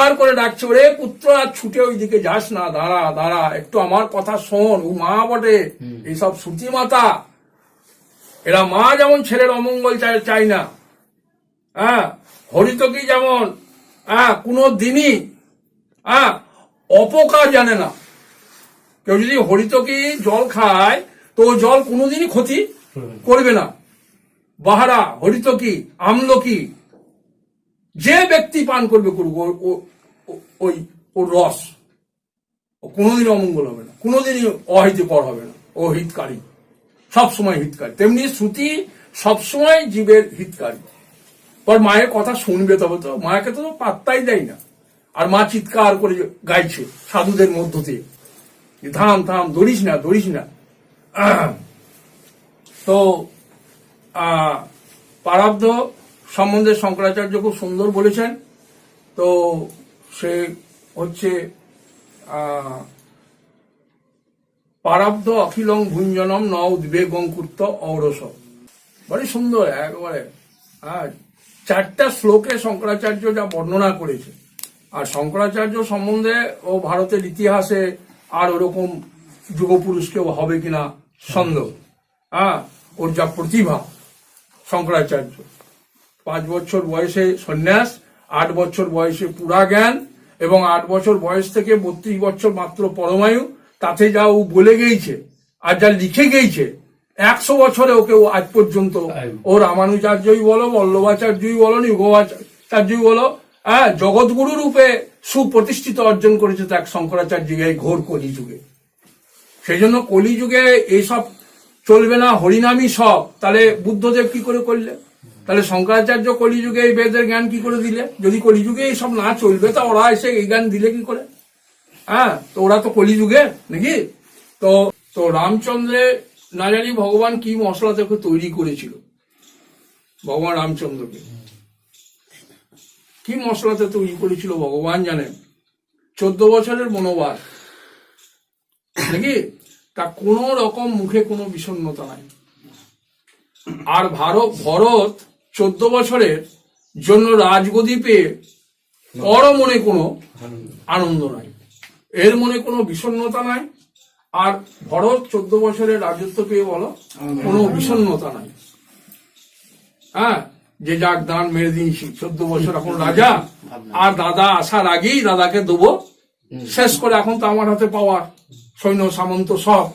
চিৎকার করে ডাকছে ওরে পুত্র আর ছুটে ওইদিকে যাস না দাঁড়া দাঁড়া একটু আমার কথা শোন ও মা বটে এইসব শ্রুতি মাতা। এরা মা যেমন ছেলের অমঙ্গল চায় চাই না। হ্যাঁ হরিতকি যেমন? হ্যাঁ কোনো দিনই হ্যাঁ অপকার জানে না। কেউ যদি হরিতকি জল খায় তো ও জল কোনোদিনই ক্ষতি করবে না। বাহারা হরিতকি আমলকি যে ব্যক্তি পান করবে করুক ওই ওর রস। ও কোনোদিন অমঙ্গল হবে না কোনোদিনই অহিতকর হবে না ও হিতকারী। সবসময় হিতকারী। তেমনি শ্রুতি সবসময় জীবের হিতকারী। পর মায়ের কথা শুনবে তবে তো মাকে তো পাত্তাই দেয় না। আর মা চিৎকার করে গাইছে সাধুদের মধ্য দিয়ে। যে, থাম দৌড়িস না দৌড়িস না। তো পারাব্ধ সম্বন্ধে শঙ্করাচার্য খুব সুন্দর বলেছেন। তো সে হচ্ছে পারাব্ধ অখিলং ভুঞ্জনম ন উদ্বেগং কূর্ত ঔরস। বড় সুন্দর, একবারে। হ্যাঁ চারটা শ্লোকে শঙ্করাচার্য যা বর্ণনা করেছে। আর শঙ্করাচার্য সম্বন্ধে ও ভারতের ইতিহাসে আর ওরকম যুগপুরুষ কেউ হবে কিনা সন্দেহ। হ্যাঁ ওর যা প্রতিভা শঙ্করাচার্য। পাঁচ বছর বয়সে সন্ন্যাস আট বছর বয়সে পুরা জ্ঞান এবং আট বছর বয়স থেকে বত্রিশ বছর মাত্র পরমায়ু। তাতে যা ও বলে গেছে আর যা লিখে গেছে একশো বছরে ওকে ও আজ পর্যন্ত ও রামানুচার্যই বলো বল্লভাচার্যই বলো নিগমাচার্যই বলো হ্যাঁ জগৎগুরু রূপে সুপ্রতিষ্ঠিত অর্জন করেছে তো এক শঙ্করাচার্য এই ঘোর কলিযুগে। সেই জন্য কলিযুগে এইসব চলবে না হরিনামই সব। তাহলে বুদ্ধদেব কি করে করলে তাহলে শঙ্করাচার্য কলিযুগে এই বেদের জ্ঞান কি করে দিলে? যদি কলিযুগে এইসব না চলবে, তা ওরা এসে এই জ্ঞান দিলে কি করে? হ্যাঁ তো ওরা তো কলিযুগে, নাকি? তো তো রামচন্দ্রের না জানি ভগবান কি মশলা তোকে তৈরি করেছিল? ভগবান রামচন্দ্রকে। কি মশলাতে তৈরি করেছিল ভগবান জানেন? চোদ্দ বছরের মনোবাদ। নাকি? তা কোন রকম মুখে কোনো বিষণ্ণতা নাই। আর ভারত, ভরত চোদ্দ বছরের জন্য রাজগদি পেয়ে ওর মনে কোনো আনন্দ নাই। এর মনে কোনো বিষণ্ণতা নাই। আর ভরত চোদ্দ বছরের রাজত্ব পেয়ে বলো, কোনো বিষণ্ণতা নাই। হ্যাঁ যে যাক দান মেরে দিয়েছি, চোদ্দ বছর এখন রাজা, আর দাদা আসার আগেই দাদাকে দেবো। শেষ করে এখন তো আমার হাতে পাওয়ার সৈন্য সামন্ত সব।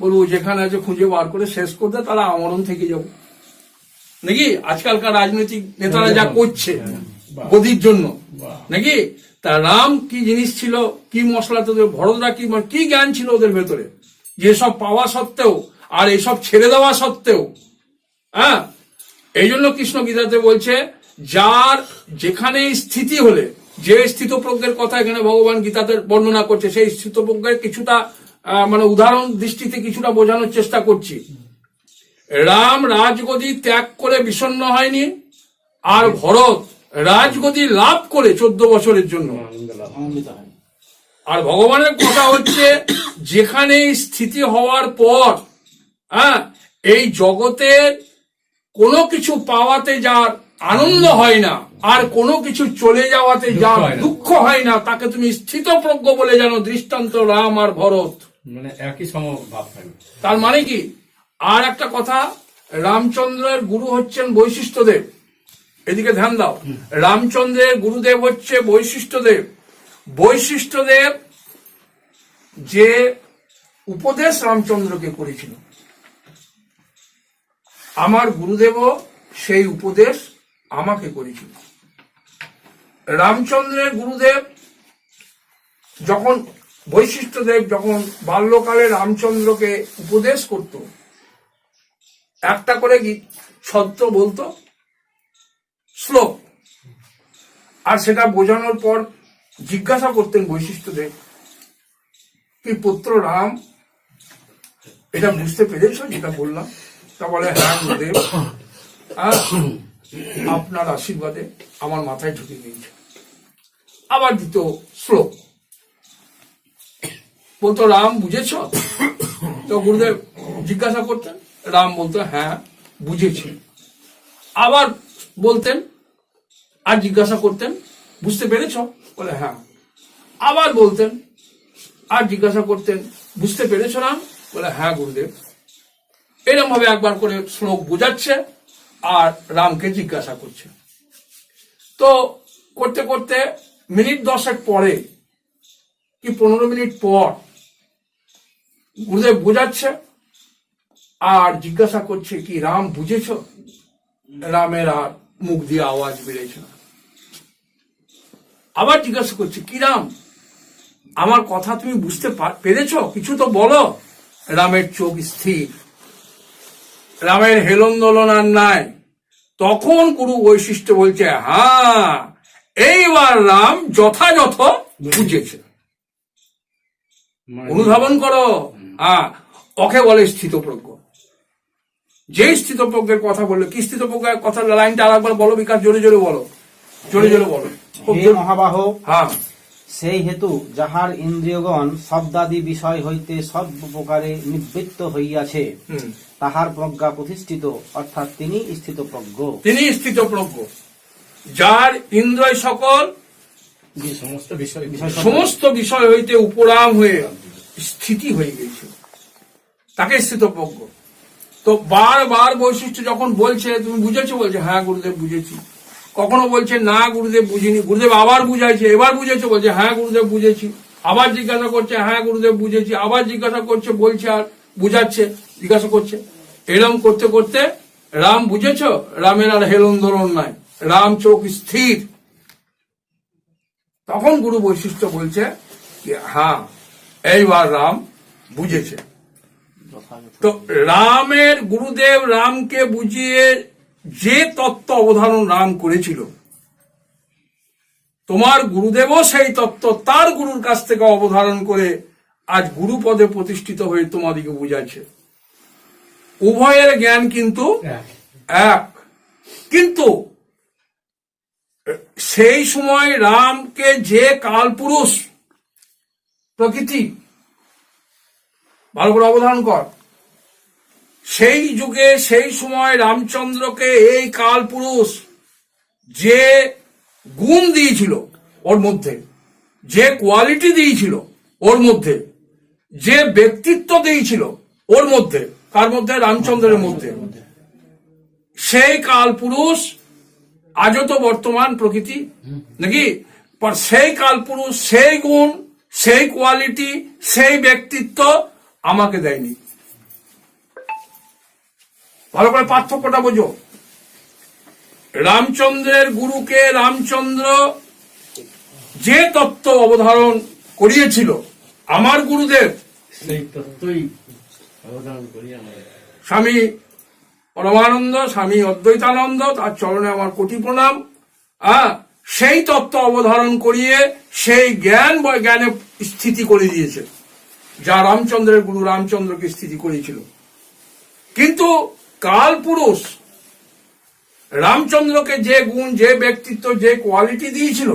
বলব, যেখানে আছে খুঁজে বার করে শেষ করতে তারা আমরণ থেকে যাব। নাকি আজকালকার রাজনৈতিক নেতারা যা করছে গদির জন্য নাকি? তা রাম কি জিনিস ছিল? কি মশলা তোদের ভরতরা কি মানে কি জ্ঞান ছিল ওদের ভেতরে? যেসব পাওয়া সত্ত্বেও আর এসব ছেড়ে দেওয়া সত্ত্বেও হ্যাঁ? এই জন্য কৃষ্ণ গীতাতে বলছে যার যেখানে স্থিতি হলে যে স্থিতপ্রজ্ঞের কথা এখানে ভগবান গীতাতে বর্ণনা করছে সেই স্থিতপ্রজ্ঞের কিছুটা আহ, মানে উদাহরণ দৃষ্টিতে কিছুটা বোঝানোর চেষ্টা করছি। রাম রাজগদি ত্যাগ করে বিষণ্ণ হয়নি আর ভরত রাজগদি লাভ করে চোদ্দ বছরের জন্য। আর ভগবানের কথা হচ্ছে যেখানে স্থিতি হওয়ার পর হ্যাঁ এই জগতের কোনো কিছু পাওয়াতে যার আনন্দ হয় না আর কোনো কিছু চলে যাওয়াতে যার না। দুঃখ হয় না তাকে তুমি স্থিতপ্রজ্ঞ বলে জানো দৃষ্টান্ত রাম আর ভরত। মানে একই সমভাব তার মানে কি? আর একটা কথা, রামচন্দ্রের গুরু হচ্ছেন বৈশিষ্ট্যদেব। এদিকে ধ্যান দাও। রামচন্দ্রের গুরুদেব হচ্ছে বৈশিষ্ট্য দেব বৈশিষ্ট্যদেব। বৈশিষ্ট্যদেব যে উপদেশ রামচন্দ্রকে করেছিল। আমার গুরুদেবও সেই উপদেশ আমাকে করেছিল। রামচন্দ্রের গুরুদেব যখন, বৈশিষ্ট্যদেব যখন বাল্যকালে রামচন্দ্রকে উপদেশ করত একটা করে ছদ্ম বলতো? শ্লোক। আর সেটা বোঝানোর পর জিজ্ঞাসা করতেন বৈশিষ্ট্যদেব কি পুত্র রাম? এটা বুঝতে পেরেছ যেটা বললাম? তা বলে হ্যাঁ আহ, আপনার আশীর্বাদে আমার মাথায় ঢুকে গিয়েছে। আবার দিত শ্লোক। বলতো রাম বুঝেছ? তো গুরুদেব জিজ্ঞাসা করতেন রাম বলতো হ্যাঁ বুঝেছি। আবার বলতেন, আর জিজ্ঞাসা করতেন, বুঝতে পেরেছ? বলে হ্যাঁ। আবার বলতেন, আর জিজ্ঞাসা করতেন, বুঝতে পেরেছ রাম? বলে হ্যাঁ গুরুদেব। এরকম ভাবে একবার করে শ্লোক বোঝাচ্ছে আর রামকে জিজ্ঞাসা করছে। তো করতে করতে মিনিট দশেক পরে কি পনেরো মিনিট পর গুরুদেব বোঝাচ্ছে আর জিজ্ঞাসা করছে কি রাম বুঝেছ? রামের আর মুখ দিয়ে আওয়াজ বেড়েছে না। আবার জিজ্ঞাসা করছে কি রাম? আমার কথা তুমি বুঝতে পার- পেরেছ? কিছু তো বলো। রামের চোখ স্থির। রামের হেলন দোলন আর নাই। তখন গুরু বৈশিষ্ট্য বলছে হ্যাঁ এইবার রাম যথাযথ বুঝেছে। মানে অনুধাবন করো। হ্যাঁ ওকে বলে স্থিত স্থিতপ্রজ্ঞ। যে স্থিতপ্রজ্ঞের কথা বলল কি স্থিতপ্রজ্ঞের কথা লাইনটা আরেকবার বলো বিকাশ জোরে জোরে বলো। জোরে জোরে বলো। হে মহাবাহ হ্যাঁ। সেই হেতু যাহার ইন্দ্রিয়গণ শব্দাদি বিষয় হইতে সব প্রকারে নিবৃত্ত হইয়াছে হুম। তাহার প্রজ্ঞা প্রতিষ্ঠিত অর্থাৎ তিনি স্থিতপ্রজ্ঞ তিনি স্থিত প্রজ্ঞ যার ইন্দ্রয় সকল সমস্ত বিষয় বিষয় সমস্ত বিষয় হইতে উপরাম হয়ে স্থিতি হয়ে গেছে তাকে স্থিতপ্রজ্ঞ তো বারবার বৈশিষ্ট্য যখন বলছে, তুমি বুঝেছ বলছে হ্যাঁ গুরুদেব বুঝেছি। কখনো বলছে, না, গুরুদেব বুঝিনি। গুরুদেব আবার বুঝাইছে, এবার বুঝেছ বলছে হ্যাঁ গুরুদেব বুঝেছি। আবার জিজ্ঞাসা করছে হ্যাঁ গুরুদেব বুঝেছি। আবার জিজ্ঞাসা করছে, বলছে আর বুঝাচ্ছে, জিজ্ঞাসা করছে। এরম করতে করতে রাম বুঝেছ? রামের আর হেলন দোলন নাই। রাম চোখ স্থির। তখন গুরু বৈশিষ্ট্য বলছে হ্যাঁ এইবার রাম বুঝেছে। তো রামের গুরুদেব রামকে বুঝিয়ে যে তত্ত্ব অবধারণ রাম করেছিল তোমার গুরুদেবও সেই তত্ত্ব তার গুরুর কাছ থেকে অবধারণ করে আজ গুরু পদে প্রতিষ্ঠিত হয়ে তোমাদিকে বুঝাচ্ছে উভয়ের জ্ঞান কিন্তু এক। এক কিন্তু সেই সময় রামকে যে কালপুরুষ প্রকৃতি ভালো করে অবধারণ কর। সেই যুগে, সেই সময় রামচন্দ্রকে এই কালপুরুষ যে গুণ দিয়েছিল ওর মধ্যে, যে কোয়ালিটি দিয়েছিল ওর মধ্যে, যে ব্যক্তিত্ব দিয়েছিল ওর মধ্যে কার মধ্যে রামচন্দ্রের মধ্যে। সেই কাল পুরুষ, আজও তো বর্তমান প্রকৃতি, নাকি? সেই কাল পুরুষ, সেই গুণ, সেই কোয়ালিটি সেই ব্যক্তিত্ব আমাকে দেয়নি। ভালো করে পার্থক্যটা বোঝো। রামচন্দ্রের গুরুকে রামচন্দ্র যে তত্ত্ব অবধারণ করিয়েছিল আমার গুরুদেব সেই তত্ত্বই অবদান করি স্বামী পরমানন্দ স্বামী অদ্বৈতানন্দ তার চরণে আমার কোটি প্রণাম। হ্যাঁ সেই তত্ত্ব অবধারণ করিয়ে সেই জ্ঞান বা জ্ঞানে স্থিতি করে দিয়েছে। যা রামচন্দ্রের গুরু রামচন্দ্রকে স্থিতি করেছিল। কিন্তু কাল পুরুষ রামচন্দ্রকে যে গুণ, যে ব্যক্তিত্ব, যে কোয়ালিটি দিয়েছিল,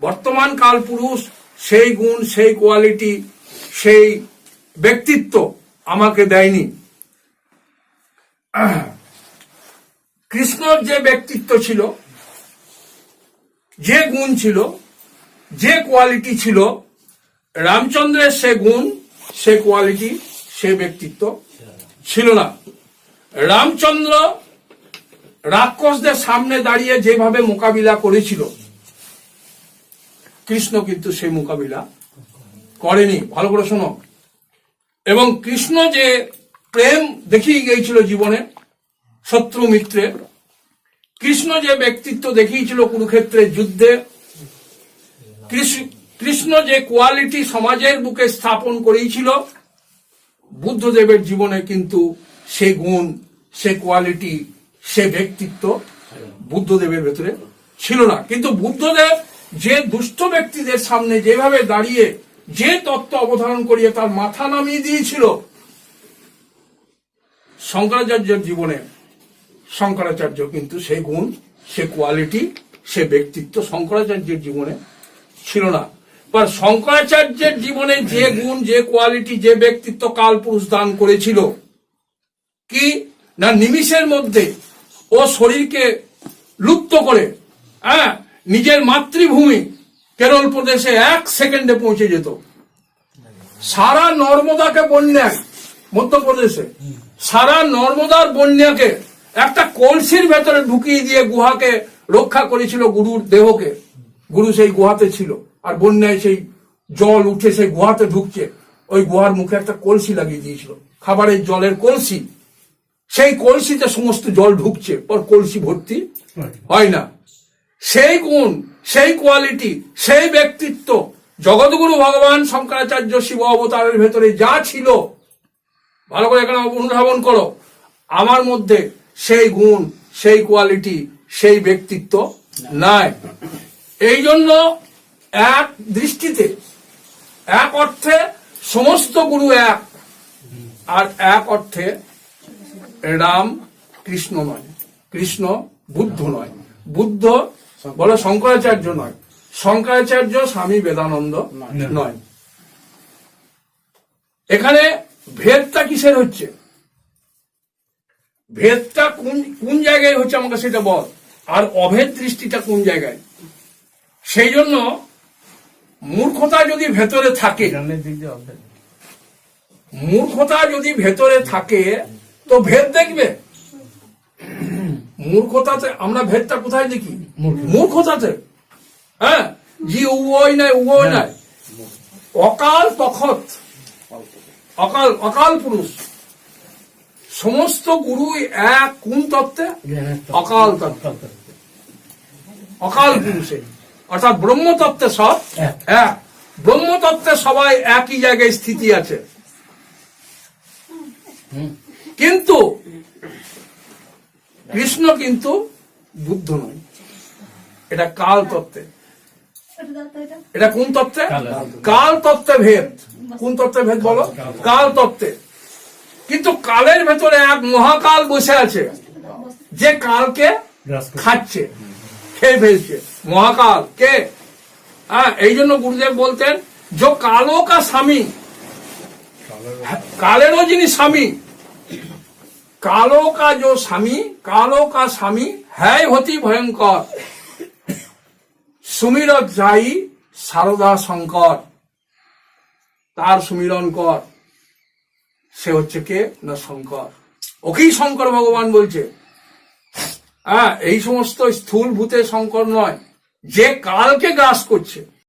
বর্তমান কাল পুরুষ সেই গুণ, সেই কোয়ালিটি সেই ব্যক্তিত্ব আমাকে দেয়নি। কৃষ্ণর যে ব্যক্তিত্ব ছিল, যে গুণ ছিল, যে কোয়ালিটি ছিল রামচন্দ্রের সে গুণ, সে কোয়ালিটি সে ব্যক্তিত্ব ছিল না। রামচন্দ্র রাক্ষসদের সামনে দাঁড়িয়ে যেভাবে মোকাবিলা করেছিল, কৃষ্ণ কিন্তু সেই মোকাবিলা করেনি। ভালো করে শোনো। এবং কৃষ্ণ যে প্রেম দেখিয়ে গিয়েছিল জীবনে, শত্রু মিত্রের কৃষ্ণ যে ব্যক্তিত্ব দেখিয়েছিল কুরুক্ষেত্রের যুদ্ধে কৃষ- কৃষ্ণ যে কোয়ালিটি সমাজের বুকে স্থাপন করেছিল, বুদ্ধদেবের জীবনে কিন্তু সে গুণ, সে কোয়ালিটি, সে ব্যক্তিত্ব বুদ্ধদেবের ভেতরে ছিল না। কিন্তু বুদ্ধদেব যে দুষ্ট ব্যক্তিদের সামনে যেভাবে দাঁড়িয়ে যে তত্ত্ব অবধারণ করিয়ে তার মাথা নামিয়ে দিয়েছিল, শঙ্করাচার্যের জীবনে শঙ্করাচার্য কিন্তু সেই গুণ, সে কোয়ালিটি, সে ব্যক্তিত্ব শঙ্করাচার্যের জীবনে ছিল না। ਪਰ শঙ্করাচার্যের জীবনে যে গুণ, যে কোয়ালিটি যে ব্যক্তিত্ব কালপুরুষ দান করেছিল, কি? না, নিমিষের মধ্যে ও শরীরকে লুপ্ত করে হ্যাঁ নিজের মাতৃভূমি কেরল প্রদেশে এক সেকেন্ডে পৌঁছে যেত। সারা নর্মদাকে বন্যায়, মধ্যপ্রদেশে, সারা নর্মদার বন্যাকে একটা কলসির ভেতরে ঢুকিয়ে দিয়ে গুহাকে রক্ষা করেছিল গুরুর দেহকে। গুরু সেই গুহাতে ছিল। আর বন্যায় সেই জল উঠে সেই গুহাতে ঢুকছে, ওই গুহার মুখে একটা কলসি লাগিয়ে দিয়েছিল। খাবারের জলের কলসি। সেই কলসিতে সমস্ত জল ঢুকছে পর কলসি ভর্তি হয় না। সেই গুণ, সেই কোয়ালিটি, সেই ব্যক্তিত্ব, জগৎগুরু ভগবান শঙ্করাচার্য শিব অবতারের ভেতরে যা ছিল, ভালো করে এখানে অনুধাবন করো। আমার মধ্যে সেই গুণ, সেই কোয়ালিটি, সেই ব্যক্তিত্ব নাই। এই জন্য এক দৃষ্টিতে, এক অর্থে সমস্ত গুরু এক, আর এক অর্থে রাম কৃষ্ণ নয়, কৃষ্ণ বুদ্ধ নয়। বুদ্ধ বলো শঙ্করাচার্য নয়, শঙ্করাচার্য স্বামী বেদানন্দ নয়। এখানে ভেদটা কিসের হচ্ছে? ভেদটা কোন কোন জায়গায় হচ্ছে আমাকে সেটা বল, আর অভেদ দৃষ্টিটা কোন জায়গায়? সেই জন্য মূর্খতা যদি ভেতরে থাকে মূর্খতা যদি ভেতরে থাকে তো ভেদ দেখবে। মূর্খতাতে আমরা ভেদটা কোথায় দেখি? মূর্খতাতে। হ্যাঁ? জি উভয় নাই উভয় নাই। অকাল তখত অকাল অকাল পুরুষ। সমস্ত গুরুই এক কোন তত্ত্বে। অকাল তত্ত্ব। অকাল পুরুষে। অর্থাৎ ব্রহ্মতত্ত্বে সব এক। এক ব্রহ্মতত্ত্বে সবাই একই জায়গায় স্থিতি আছে। কিন্তু কৃষ্ণ কিন্তু বুদ্ধ নয়। এটা কাল তত্ত্বে এটা কোন তত্ত্বে। কাল তত্ত্বে ভেদ। কোন তত্ত্বে ভেদ বলো? কাল তত্ত্বে কিন্তু কালের ভেতরে এক মহাকাল বসে আছে। যে কালকে খাচ্ছে। খেয়ে ফেলছে। মহাকাল। কে? হ্যাঁ এই জন্য গুরুদেব বলতেন, যে কালো কা স্বামী। কালেরও যিনি স্বামী, কালো কা जो স্বামী, কালো কা স্বামী হ্যায় হতি ভয়ঙ্কর। সুমিরত যাই সারদা শঙ্কর। তার সুমিরন কর, সে হচ্ছে কে? না শঙ্কর। ওকেই শঙ্কর ভগবান বলছে। হ্যাঁ এই সমস্ত স্থূল ভূতে শঙ্কর নয় যে কালকে গ্রাস করছে